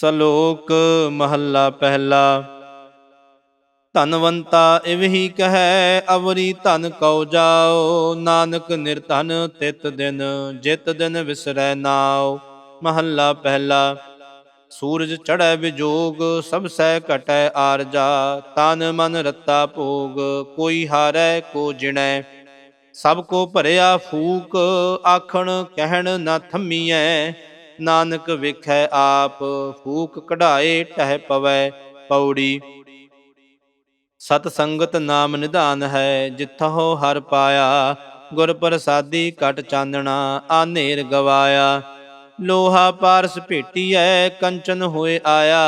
ਸਲੋਕ ਮਹੱਲਾ ਪਹਿਲਾ। ਧਨਵੰਤਾ ਇਵਹੀ ਕਹੈ, ਅਵਰੀ ਧਨ ਕਉ ਜਾਓ, ਨਾਨਕ ਨਿਰਧਨ ਤਿਤ ਦਿਨ, ਜਿਤ ਦਿਨ ਵਿਸਰੈ ਨਾਉ। ਮਹੱਲਾ ਪਹਿਲਾ। ਸੂਰਜ ਚੜੈ ਵਿਜੋਗ ਸਭ ਸੈ ਘਟੈ ਆਰਜਾ, ਤਨ ਮਨ ਰਤਾ ਭੋਗ, ਕੋਈ ਹਾਰੈ ਕੋ ਜਿਣੈ। ਸਭ ਕੋ ਭਰਿਆ ਫੂਕ, ਆਖਣ ਕਹਿਣ ਨਾ ਥੰਮੀਐ ਨਾਨਕ ਵੇਖੈ ਆਪ, ਫੂਕ ਕਢਾਏ ਟਹਿ ਪਵੈ ਪੌੜੀ। ਸਤ ਸੰਗਤ ਨਾਮ ਨਿਧਾਨ ਹੈ, ਜਿੱਥੋਂ ਹਰ ਪਾਇਆ। ਗੁਰ ਪ੍ਰਸਾਦੀ ਕਟ ਚਾਨਣਾ, ਆਨੇਰ ਗਵਾਇਆ। ਲੋਹਾ ਪਾਰਸ ਭੇਟੀਐ, ਕੰਚਨ ਹੋਏ ਆਇਆ।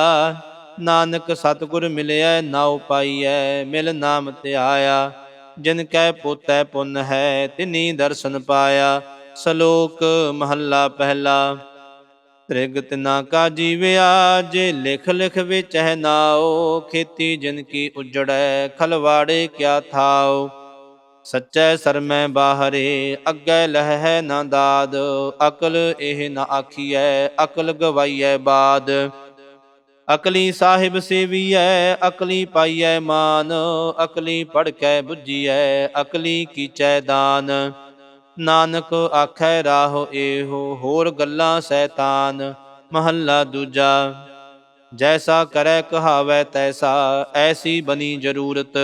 ਨਾਨਕ ਸਤਿਗੁਰ ਮਿਲਿਆ ਨਾਉ ਪਾਈਐ, ਮਿਲ ਨਾਮ ਧਿਆਇਆ। ਜਿਨ ਕੈ ਪੋਤੈ ਪੁੰਨ ਹੈ, ਤਿਨੀ ਦਰਸ਼ਨ ਪਾਇਆ। ਸ਼ਲੋਕ ਮਹੱਲਾ ਪਹਿਲਾ। ਤ੍ਰਿਗਤ ਤਿਨਾ ਕਾ ਜੀਵਿਆ, ਜੇ ਲਿਖ ਲਿਖ ਵਿੱਚ ਹੈ ਨਾਉ, ਖੇਤੀ ਜਿਨ ਕੀ ਉਜੜੈ, ਖਲਵਾੜੇ ਕਿਆ ਥਾਓ ਸੱਚੈ ਸਰਮੈ ਬਾਹਰੇ, ਅੱਗੇ ਲਹਿ ਨਾ ਦਾਦ, ਅਕਲ ਇਹ ਨਾ ਆਖੀਐ, ਅਕਲ ਗਵਾਈਐ ਬਾਦ। ਅਕਲੀ ਸਾਹਿਬ ਸੇਵੀਐ, ਅਕਲੀ ਪਾਈਐ ਮਾਨ, ਅਕਲੀ ਪੜ ਕੇ ਬੁੱਝੀਐ, ਅਕਲੀ ਕੀਚੈ ਦਾਨ। ਨਾਨਕ ਆਖੈ ਰਾਹ ਏਹੋ, ਹੋਰ ਗੱਲਾਂ ਸੈਤਾਨ, ਮਹੱਲਾ ਦੂਜਾ। ਜੈਸਾ ਕਰੈ ਕਹਾਵੈ ਤੈਸਾ, ਐਸੀ ਬਣੀ ਜ਼ਰੂਰਤ।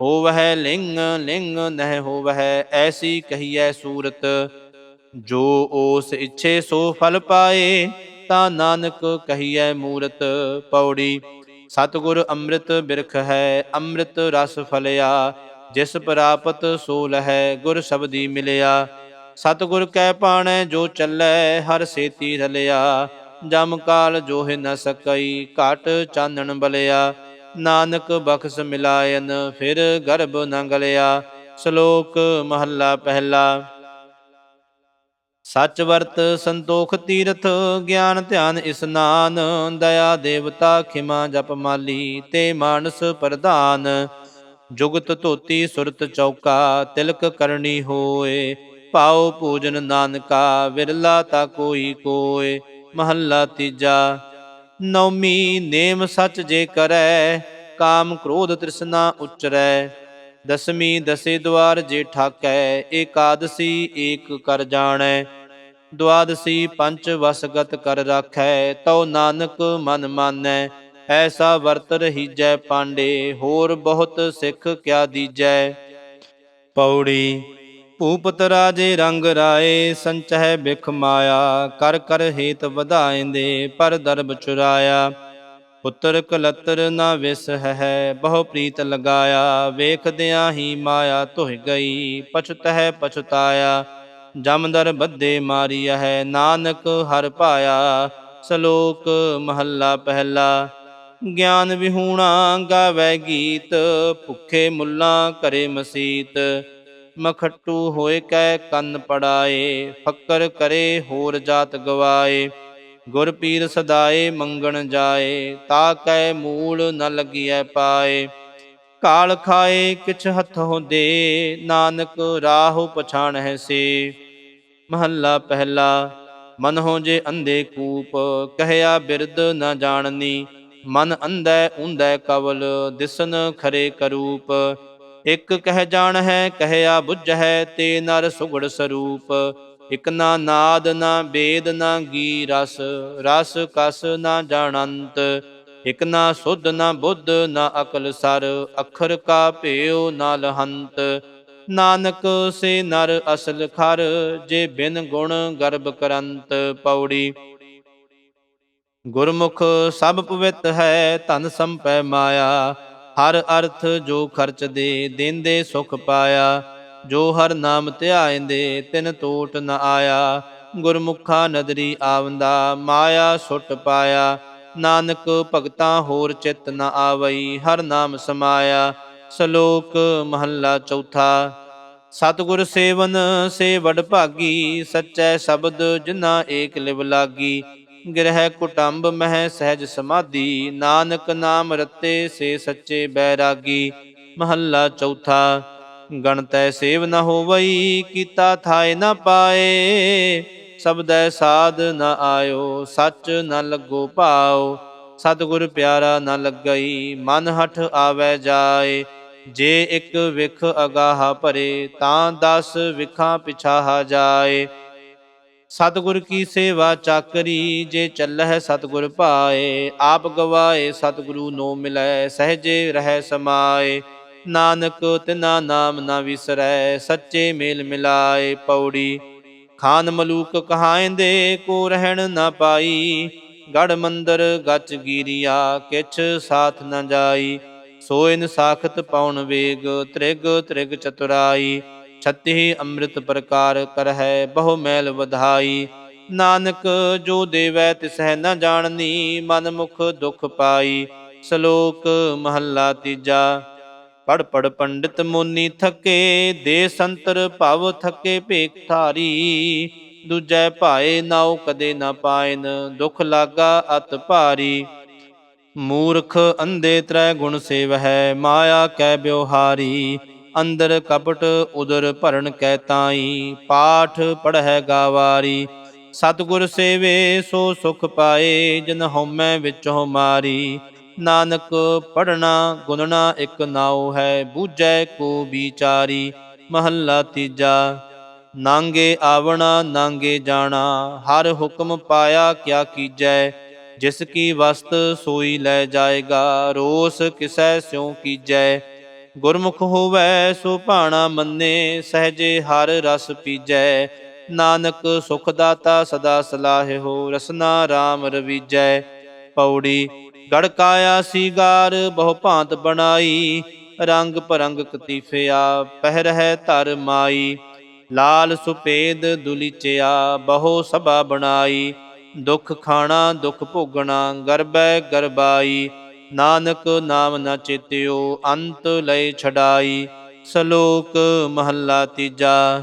ਹੋਵਹਿ ਲਿੰਗ ਲਿੰਗ ਨਹਿ ਹੋਵਹਿ, ਐਸੀ ਕਹੀਐ ਸੂਰਤ। ਜੋ ਉਸ ਇੱਛੇ ਸੋ ਫਲ ਪਾਏ, ਤਾਂ ਨਾਨਕ ਕਹੀਐ ਮੂਰਤ। ਪੌੜੀ, ਸਤਿਗੁਰ ਅੰਮ੍ਰਿਤ ਬਿਰਖ ਹੈ ਅੰਮ੍ਰਿਤ ਰਸ ਫਲਿਆ। ਜਿਸ ਪ੍ਰਾਪਤ ਸੋ ਲਹੈ ਗੁਰ ਸ਼ਬਦੀ ਮਿਲਿਆ। ਸਤਿਗੁਰ ਕੈ ਪਾਣੈ, ਜੋ ਚੱਲੈ ਹਰ ਸੇਤੀ ਰਲਿਆ। ਜਮ ਕਾਲ ਜੋਹਿ ਨ ਸਕਈ, ਘਟ ਚਾਨਣ ਬਲਿਆ। ਨਾਨਕ ਬਖਸ਼ ਮਿਲਾਇਨ, ਫਿਰ ਗਰਭ ਨ ਗਲਿਆ। ਸ਼ਲੋਕ ਮਹੱਲਾ ਪਹਿਲਾ। ਸੱਚ ਵਰਤ ਸੰਤੋਖ ਤੀਰਥ, ਗਿਆਨ ਧਿਆਨ ਇਸਨਾਨ ਦਇਆ ਦੇਵਤਾ ਖਿਮਾ ਜਪ ਮਾਲੀ, ਤੇ ਮਾਨਸ ਪ੍ਰਧਾਨ। ਜੁਗਤ ਧੋਤੀ ਸੁਰਤ ਚੌਕਾ, ਤਿਲਕ ਕਰਨੀ ਹੋਏ। ਪਾਉ ਪੂਜਨ ਨਾਨਕਾ, ਵਿਰਲਾ ਤਾ ਕੋਈ ਕੋਏ। ਮਹੱਲਾ ਤੀਜਾ, ਨੌਮੀ ਨੇਮ ਸਚ ਜੇ ਕਰੈ, ਕਾਮ ਕ੍ਰੋਧ ਤ੍ਰਿਸ਼ਨਾ ਉਚਰੈ। ਦਸਮੀ ਦਸੇ ਦਵਾਰ ਜੇ ਠਾਕੈ, ਏਕਾਦਸੀ ਏਕ ਕਰ ਜਾਣੈ। ਦੁਆਦਸੀ ਪੰਚ ਵਸਗਤ ਕਰ ਰਾਖੈ, ਤਉ ਨਾਨਕ ਮਨ ਮਾਨੈ। ਐਸਾ ਵਰਤ ਰਹੀਜੈ ਪਾਂਡੇ, ਹੋਰ ਬਹੁਤ ਸਿੱਖ ਕਿਆ ਦੀਜੈ? ਪੌੜੀ, ਭੂਪਤ ਰਾਜੇ ਰੰਗ ਰਾਏ, ਸੰਚਹਿ ਬਿਖ ਮਾਇਆ, ਕਰ ਕਰ ਹੇਤ ਵਧਾਇਂਦੇ, ਪਰ ਦਰਬ ਚੁਰਾਇਆ। ਪੁੱਤਰ ਕਲਤਰ ਨਾ ਵਿਸ ਹੈ ਬਹੁ ਪ੍ਰੀਤ ਲਗਾਇਆ, ਵੇਖਦਿਆਂ ਹੀ ਮਾਇਆ ਧੁਹਿ ਗਈ, ਪਛਤਹਿ ਪਛਤਾਇਆ। ਜਮਦਰ ਬੱਦੇ ਮਾਰੀ ਹੈ ਨਾਨਕ ਹਰ ਪਾਇਆ, ਸ਼ਲੋਕ ਮਹੱਲਾ ਪਹਿਲਾ। ਗਿਆਨ ਵਿਹੂਣਾ ਗਾਵੇ ਗੀਤ, ਭੁੱਖੇ ਮੁੱਲਾ ਕਰੇ ਮਸੀਤ। ਮਖੱਟੂ ਹੋਏ ਕੈ ਕੰਨ ਪੜਾਏ, ਫੱਕਰ ਕਰੇ ਹੋਰ ਜਾਤ ਗਵਾਏ। ਗੁਰ ਪੀਰ ਸਦਾਏ ਮੰਗਣ ਜਾਏ, ਤਾ ਕੈ ਮੂਲ ਨ ਲਗੀਐ ਪਾਏ। ਕਾਲ ਖਾਏ ਕਿਛ ਹੱਥੋਂ ਦੇ ਨਾਨਕ ਰਾਹੁ ਪਛਾਣ ਹੈ ਸੇ। ਮਹੱਲਾ ਪਹਿਲਾ ਮਨ ਹੋ ਜੇ ਅੰਧੇ ਕੂਪ, ਕਹਿਆ ਬਿਰਦ ਨ ਜਾਣਨੀ। ਮਨ ਅੰਧੈ ਉਂਧੈ ਕਵਲ, ਦਿਸਨ ਖਰੇ ਕਰੂਪ। ਇੱਕ ਕਹਿ ਜਾਣ ਹੈ, ਕਹਿਆ ਬੁੱਝ ਹੈ, ਤੇ ਨਰ ਸੁਗੜ ਸਰੂਪ। ਇਕ ਨਾ ਨਾਦ, ਨਾ ਬੇਦ, ਨਾ ਗੀ ਰਸ ਰਸ ਕਸ ਨਾ ਜਾਣੰਤ। ਇਕ ਨਾ ਸੁਧ, ਨਾ ਬੁੱਧ, ਨਾ ਅਕਲ ਸਰ, ਅਖਰ ਕਾ ਭੇਉ ਨਾ ਲਹੰਤ। ਨਾਨਕ ਸੇ ਨਰ ਅਸਲ ਖਰ, ਜੇ ਬਿਨ ਗੁਣ ਗਰਭ ਕਰੰਤ। ਪੌੜੀ ਗੁਰਮੁਖ ਸਭ ਪਵਿੱਤ ਹੈ, ਧਨ ਸੰਪੈ ਮਾਇਆ। ਹਰ ਅਰਥ ਜੋ ਖਰਚ ਦੇ, ਦੇਂਦੇ ਸੁਖ ਪਾਇਆ। ਜੋ ਹਰ ਨਾਮ ਧਿਆਇਂਦੇ, ਤਿਨ ਟੋਟ ਨ ਆਇਆ। ਗੁਰਮੁਖਾ ਨਦਰੀ ਆਵੰਦਾ, ਮਾਇਆ ਸੁੱਟ ਪਾਇਆ। ਨਾਨਕ ਭਗਤਾ ਹੋਰ ਚਿਤ ਨ ਆਵਈ, ਹਰ ਨਾਮ ਸਮਾਇਆ। ਸ਼ਲੋਕ ਮਹੱਲਾ ਚੌਥਾ। ਸਤਿਗੁਰ ਸੇਵਨ ਸੇ ਵਡ ਭਾਗੀ, ਸਚੈ ਸ਼ਬਦ ਜਿਨਾ ਏਕ ਲਿਵ ਲਾਗੀ। ਗ੍ਰਹਿ ਕੁਟੰਬ ਮਹਿ ਸਹਿਜ ਸਮਾਧੀ। ਨਾਨਕ ਨਾਮ ਰਤੇ ਸੇ ਸੱਚੇ ਬੈਰਾਗੀ। ਮਹੱਲਾ ਚੌਥਾ, ਗਣਤੈ ਸੇਵ ਨ ਹੋਵਈ, ਕੀਤਾ ਥਾਏ ਨ ਪਾਏ। ਸਬਦੈ ਸਾਧ ਨ ਆਇਓ, ਸੱਚ ਨ ਲੱਗੋ ਭਾਉ ਸਤਿਗੁਰ ਪਿਆਰਾ ਨ ਲੱਗਈ, ਮਨ ਹਠ ਆਵੈ ਜਾਏ। ਜੇ ਇੱਕ ਵਿਖ ਅਗਾਹ ਭਰੇ, ਤਾਂ ਦਸ ਵਿਖਾਂ ਪਿਛਾਹ ਜਾਏ। ਸਤਿਗੁਰ ਕੀ ਸੇਵਾ ਚਾਕਰੀ, ਜੇ ਚੱਲਹਿ ਸਤਿਗੁਰ ਭਾਏ ਆਪ ਗਵਾਏ ਸਤਿਗੁਰੂ ਨੋ ਮਿਲੈ, ਸਹਜੇ ਰਹਿ ਸਮਾਏ। ਨਾਨਕ ਤਿਨਾ ਨਾਮ ਨਾ ਵਿਸਰੈ, ਸੱਚੇ ਮੇਲ ਮਿਲਾਏ ਪੌੜੀ। ਖਾਨ ਮਲੂਕ ਕਹਾਇਂਦੇ, ਕੋ ਰਹਿਣ ਨਾ ਪਾਈ। ਗੜ ਮੰਦਰ ਗਚ ਗੀਰੀਆ, ਕਿਛ ਸਾਥ ਨ ਜਾਈ। ਸੋਇਨ ਸਾਖਤ ਪਾਉਣ ਵੇਗ, ਤ੍ਰਿਗ ਤ੍ਰਿਗ ਚਤੁਰਾਈ। ਛਤੀ ਅੰਮ੍ਰਿਤ ਪ੍ਰਕਾਰ ਕਰਹਿ, ਬਹੁ ਮੈਲ ਵਧਾਈ। ਨਾਨਕ ਜੋ ਦੇਵੈ, ਤਿਸਹਿ ਨ ਜਾਣਨੀ, ਮਨ ਮੁਖ ਦੁਖ ਪਾਈ। ਸ਼ਲੋਕ ਮਹੱਲਾ ਤੀਜਾ। ਪੜ ਪੜ ਪੰਡਿਤ ਮੁਨੀ ਥਕੇ, ਦੇ ਸੰਤਰ ਭਵ ਥਕੇ ਭੇਖ ਧਾਰੀ। ਦੂਜੈ ਭਾਏ ਨਾਉ ਕਦੇ ਨਾ ਪਾਇਨ, ਦੁਖ ਲਾਗਾ ਅਤ ਭਾਰੀ। ਮੂਰਖ ਅੰਧੇ ਤ੍ਰੈ ਗੁਣ ਸੇਵ ਹੈ ਮਾਇਆ ਕੈ ਬਿਵਹਾਰੀ ਅੰਦਰ ਕਪਟ ਉਦਰ ਭਰਨ ਕੈ ਤਾਈ, ਪਾਠ ਪੜਹਿ ਗਾਵਾਰੀ। ਸਤਿਗੁਰ ਸੇਵੇ ਸੋ ਸੁਖ ਪਾਏ, ਜਨ ਹਉਮੈ ਵਿੱਚ ਮਾਰੀ। ਨਾਨਕ ਪੜਨਾ ਗੁਣਨਾ ਇੱਕ ਨਾਉ ਹੈ, ਬੂਝੈ ਕੋ ਵਿਚਾਰੀ। ਮਹੱਲਾ ਤੀਜਾ, ਨਾਂਗੇ ਆਵਣਾ, ਨਾਂਗੇ ਜਾਣਾ। ਹਰ ਹੁਕਮ ਪਾਇਆ ਕਿਆ ਕੀਜੈ, ਜਿਸ ਕੀ ਵਸਤ ਸੋਈ ਲੈ ਜਾਏਗਾ। ਰੋਸ ਕਿਸੈ ਸਿਉ ਕੀਜੈ। ਗੁਰਮੁਖ ਹੋਵੈ ਸੋ ਭਾਣਾ ਮੰਨੇ, ਸਹਜੇ ਹਰ ਰਸ ਪੀਜੈ। ਨਾਨਕ ਸੁਖ ਦਾਤਾ ਸਦਾ ਸਲਾਹਿਓ, ਰਸਨਾ RAM ਰਵੀਜੈ। ਪੌੜੀ ਗੜਕਾਇਆ ਸੀਗਾਰ, ਬਹੁ ਭਾਂਤ ਬਣਾਈ। ਰੰਗ ਪਰੰਗ ਕਤੀਫਿਆ ਪਹਿ ਰਹਿ ਧਰ ਮਾਈ। ਲਾਲ ਸੁਪੇਦ ਦੁਲੀਚਿਆ, ਬਹੁ ਸਭਾ ਬਣਾਈ। ਦੁਖ ਖਾਣਾ, ਦੁਖ ਭੋਗਣਾ, ਗਰਬੈ ਗਰਬਾਈ। ਨਾਨਕ ਨਾਮ ਨਾ ਚੇਤਿਓ, ਅੰਤ ਲੈ ਛਡਾਈ, ਸ਼ਲੋਕ ਮਹੱਲਾ ਤੀਜਾ।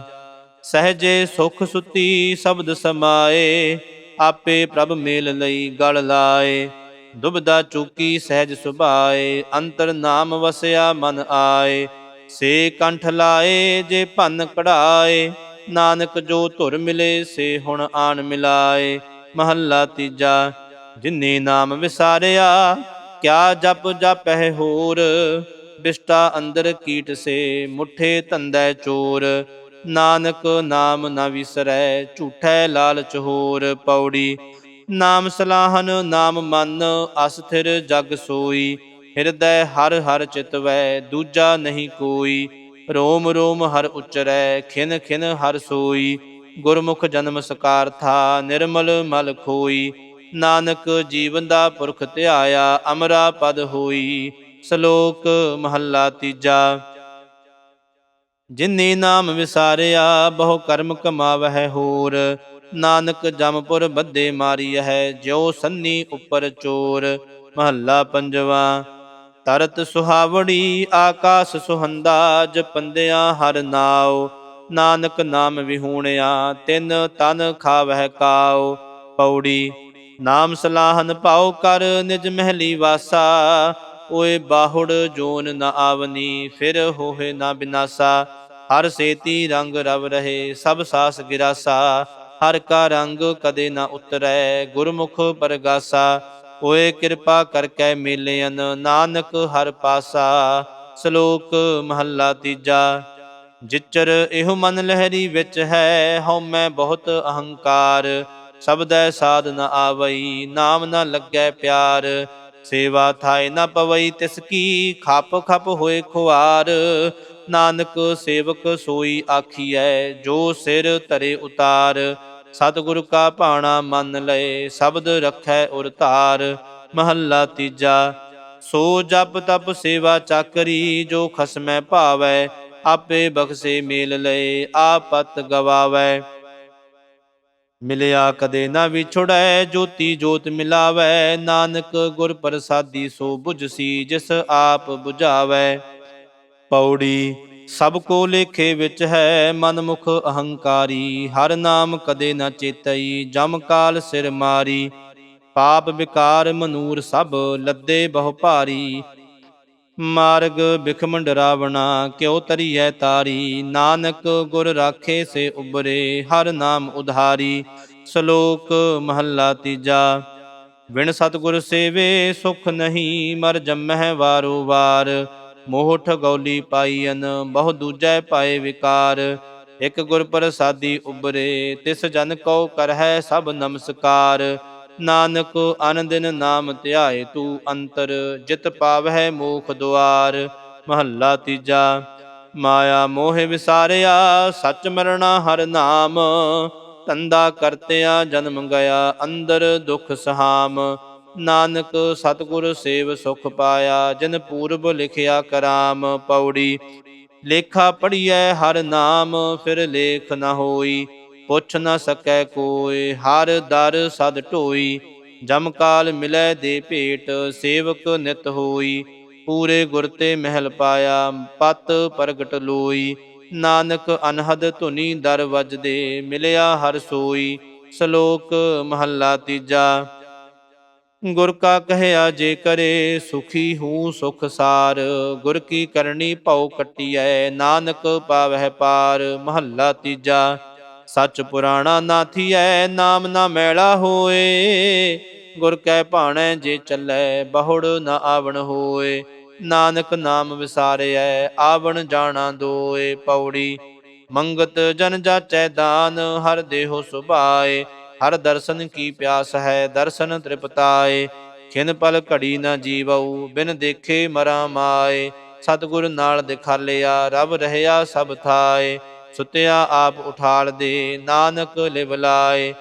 ਸਹਜੇ ਸੁਖ ਸੁਤੀ ਸ਼ਬਦ ਸਮਾਏ, ਆਪੇ ਪ੍ਰਭ ਮੇਲ ਲਈ ਗਲ ਲਾਏ। ਦੁਬਦਾ ਚੁਕੀ ਸਹਿਜ ਸੁਭਾਏ, ਅੰਤਰ ਨਾਮ ਵਸਿਆ ਮਨ ਆਏ। ਸੇ ਕੰਠ ਲਾਏ, ਜੇ ਭੰਨ ਕਢਾਏ, ਨਾਨਕ ਜੋ ਧੁਰ ਮਿਲੇ, ਸੇ ਹੁਣ ਆਣ ਮਿਲਾਏ। ਮਹੱਲਾ ਤੀਜਾ, ਜਿਨੇ ਨਾਮ ਵਿਸਾਰਿਆ ਕਿਆ ਜਪ ਜਪਹਿ ਹੋਰ? ਬਿਸ਼ਟਾ ਅੰਦਰ ਕੀਟ ਸੇ, ਮੁਠੇ ਧੰਦੈ ਚੋਰ। ਨਾਨਕ ਨਾਮ ਨਾ ਵਿਸਰੈ, ਝੂਠੈ ਲਾਲਚ ਹੋਰ ਪੌੜੀ। ਨਾਮ ਸਲਾਹਨ, ਨਾਮ ਮਨ ਅਸਥਿਰ ਜਗ ਸੋਈ। ਹਿਰਦੈ ਹਰ ਹਰ ਚਿਤਵੈ, ਦੂਜਾ ਨਹੀਂ ਕੋਈ। ਰੋਮ ਰੋਮ ਹਰ ਉਚਰੈ, ਖਿਨ ਖਿਨ ਹਰ ਸੋਈ। ਗੁਰਮੁਖ ਜਨਮ ਸਕਾਰ ਥਾ, ਨਿਰਮਲ ਮਲ ਖੋਈ। ਨਾਨਕ ਜੀਵਨ ਦਾ ਪੁਰਖ ਧਿਆਇਆ, ਅਮਰਾ ਪਦ ਹੋਈ, ਸ਼ਲੋਕ ਮਹੱਲਾ ਤੀਜਾ। ਜਿਨੇ ਨਾਮ ਵਿਸਾਰਿਆ, ਬਹੁ ਕਰਮ ਕਮਾਵਹਿ ਹੋਰ। ਨਾਨਕ ਜਮਪੁਰ ਬੱਦੇ ਮਾਰੀ ਹੈ ਜਿਉ ਸੰਨੀ ਉੱਪਰ ਚੋਰ। ਮਹੱਲਾ ਪੰਜਵਾ, ਤਰਤ ਸੁਹਾਵੜੀ ਆਕਾਸ ਸੁਹੰਦਾ, ਜਪੰਦਿਆਂ ਹਰ ਨਾਉ। ਨਾਨਕ ਨਾਮ ਵਿਹੂਣਿਆ, ਤਿਨ ਤਨ ਖਾਵਹਿ ਕਾਉ। ਪੌੜੀ ਨਾਮ ਸਲਾਹਨ ਭਾਉ ਕਰ ਨਿਜ ਮਹਿਲੀ ਵਾਸਾ, ਓਏ ਬਾਹੁੜ ਜੋਨ ਨ ਆਵਨੀ, ਫਿਰ ਹੋਏ ਨਾ ਬਿਨਾਸਾ। ਹਰ ਸੇਤੀ ਰੰਗ ਰਵ ਰਹੇ, ਸਭ ਸਾਸ ਗਿਰਾਸਾ। ਹਰ ਕਾ ਰੰਗ ਕਦੇ ਨਾ ਉਤਰੈ, ਗੁਰਮੁਖ ਪਰਗਾਸਾ। ਓਏ ਕਿਰਪਾ ਕਰਕੇ ਮਿਲਿਆਨ ਨਾਨਕ ਹਰ ਪਾਸਾ। ਸ਼ਲੋਕ ਮਹੱਲਾ ਤੀਜਾ। ਜਿਚਰ ਇਹੋ ਮਨ ਲਹਿਰੀ ਵਿੱਚ ਹੈ, ਹਉ ਮੈਂ ਬਹੁਤ ਅਹੰਕਾਰ। ਸਬਦੈ ਸਾਧ ਨ ਆਵਈ, ਨਾਮ ਨ ਲੱਗੈ ਪਿਆਰ। ਸੇਵਾ ਥਾਇ ਨ ਪਵਈ, ਤਿਸ ਕੀ ਖਪ ਖਪ ਹੋਏ ਖੁਆਰ। ਨਾਨਕ ਸੇਵਕ ਸੋਈ ਆਖੀਐ, ਜੋ ਸਿਰ ਧਰੇ ਉਤਾਰ। ਸਤਿਗੁਰ ਕਾ ਭਾਣਾ ਮੰਨ ਲਏ, ਸ਼ਬਦ ਰਖੈ ਉਰ ਧਾਰ। ਮਹੱਲਾ ਤੀਜਾ, ਸੋ ਜਪ ਤਪ ਸੇਵਾ ਚਾਕਰੀ, ਜੋ ਖਸਮੈ ਭਾਵੈ, ਆਪੇ ਬਖਸੇ ਮੇਲ ਲਏ ਆਪਤ ਗਵਾਵੈ। ਮਿਲਿਆ ਕਦੇ ਨਾ ਵਿਛੜੈ, ਜੋਤੀ ਜੋਤ ਮਿਲਾਵੈ, ਨਾਨਕ ਗੁਰ ਪ੍ਰਸਾਦੀ ਸੋ 부ਝਸੀ ਜਿਸ ਆਪ 부ਝਾਵੈ ਪੌੜੀ ਸਭ ਕੋ ਲੇਖੇ ਵਿੱਚ ਹੈ ਮਨ ਮੁਖ ਅਹੰਕਾਰੀ, ਹਰ ਨਾਮ ਕਦੇ ਨਾ ਚੇਤਈ, ਜਮ ਕਾਲ ਸਿਰ ਮਾਰੀ, ਪਾਪ ਵਿਕਾਰ ਮਨੂਰ ਸਭ ਲੱਦੇ ਬਹੁ ਭਾਰੀ ਮਾਰਗ ਬਿਖਮੰਡ ਰਾਵਣਾ ਕਿਉ ਤਰੀਐ ਤਾਰੀ। ਨਾਨਕ ਗੁਰ ਰਾਖੇ ਸੇ ਉਬਰੇ, ਹਰ ਨਾਮ ਉਧਾਰੀ। ਸ਼ਲੋਕ ਮਹੱਲਾ ਤੀਜਾ। ਵਿਣ ਸਤਿਗੁਰ ਸੇਵੇ, ਸੁਖ ਨਹੀਂ, ਮਰ ਜੰਮਹਿ ਵਾਰੋ ਵਾਰ। ਮੋਹ ਠਗੌਲੀ ਪਾਈਨ ਬਹੁ ਦੂਜੈ ਪਾਏ ਵਿਕਾਰ। ਇਕ ਗੁਰ ਪ੍ਰਸਾਦੀ ਉਬਰੇ, ਤਿਸ ਜਨ ਕਉ ਕਰਹਿ ਸਭ ਨਮਸਕਾਰ। ਨਾਨਕ ਅਨੰਦਿਨ ਨਾਮ ਧਿਆਏ ਤੂੰ ਅੰਤਰ, ਜਿਤ ਪਾਵਹਿ ਮੋਖ ਦੁਆਰ। ਮਹੱਲਾ ਤੀਜਾ, ਮਾਇਆ ਮੋਹਿ ਵਿਸਾਰਿਆ, ਸੱਚ ਮਰਣਾ ਹਰ ਨਾਮ। ਧੰਦਾ ਕਰਤਿਆ ਜਨਮ ਗਿਆ, ਅੰਦਰ ਦੁਖ ਸਹਾਮ। ਨਾਨਕ ਸਤਿਗੁਰ ਸੇਵ ਸੁਖ ਪਾਇਆ, ਜਿਨ ਪੂਰਬ ਲਿਖਿਆ ਕਰਾਮ। ਪੌੜੀ, ਲੇਖਾ ਪੜੀਐ ਹਰ ਨਾਮ, ਫਿਰ ਲੇਖ ਨ ਹੋਈ। ਪੁੱਛ ਨ ਸਕੈ ਕੋਇ ਹਰ ਦਰ ਸਦ ਢੋਈ, ਜਮ ਕਾਲ ਮਿਲੈ ਦੇ ਭੇਟ, ਸੇਵਕ ਨਿਤ ਹੋਈ, ਪੂਰੇ ਗੁਰ ਤੇ ਮਹਿਲ ਪਾਇਆ, ਪਤ ਪ੍ਰਗਟ ਲੋਈ, ਨਾਨਕ ਅਨਹਦ ਧੁਨੀ ਦਰ ਵੱਜਦੇ, ਮਿਲਿਆ ਹਰ ਸੋਈ, ਸ਼ਲੋਕ ਮਹੱਲਾ ਤੀਜਾ। ਗੁਰ ਕਾ ਕਹਿਆ, ਜੇ ਕਰੇ ਸੁਖੀ ਹੂੰ ਸੁਖ ਸਾਰ, ਗੁਰ ਕੀ ਕਰਨੀ ਭਉ ਕਟਿਐ, ਨਾਨਕ ਪਾਵਹਿ ਪਾਰ, ਮਹੱਲਾ ਤੀਜਾ। ਸੱਚ ਪੁਰਾਣਾ ਨਾ ਨਾਮ ਨਾ ਮੈਲਾ ਹੋਏ। ਗੁਰ ਕੈ ਭਾਣੈ, ਜੇ ਚੱਲੈ ਬਹੁੜ ਨਾ ਆਵਣ ਹੋਏ। ਨਾਨਕ ਨਾਮ ਵਿਸਾਰਿਐ ਆਵਣ ਜਾਣਾ ਦੋਏ। ਪੌੜੀ ਮੰਗਤ ਜਨ ਜਾਚੈ ਦਾਨ, ਹਰ ਦੇਹੁ ਸੁਭਾਏ। ਹਰ ਦਰਸ਼ਨ ਕੀ ਪਿਆਸ ਹੈ, ਦਰਸ਼ਨ ਤ੍ਰਿਪਤਾਏ। ਖਿਨ ਪਲ ਘੜੀ ਨ ਜੀਵਉ, ਬਿਨ ਦੇਖੇ ਮਰਾ ਮਾਏ। ਸਤਿਗੁਰ ਨਾਲ ਦਿਖਾਲਿਆ, ਰਬ ਰਹਿਆ ਸਭ ਥਾਏ। ਸੁਤਿਆ ਆਪ ਉਠਾਲ ਦੇ ਨਾਨਕ ਲਿਵ ਲਾਏ